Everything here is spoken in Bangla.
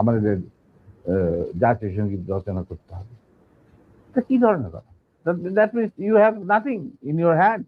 আমাদের জাতীয় সংগীত রচনা করতে হবে। তা কি ধরনের কথা? That means you have nothing in your hand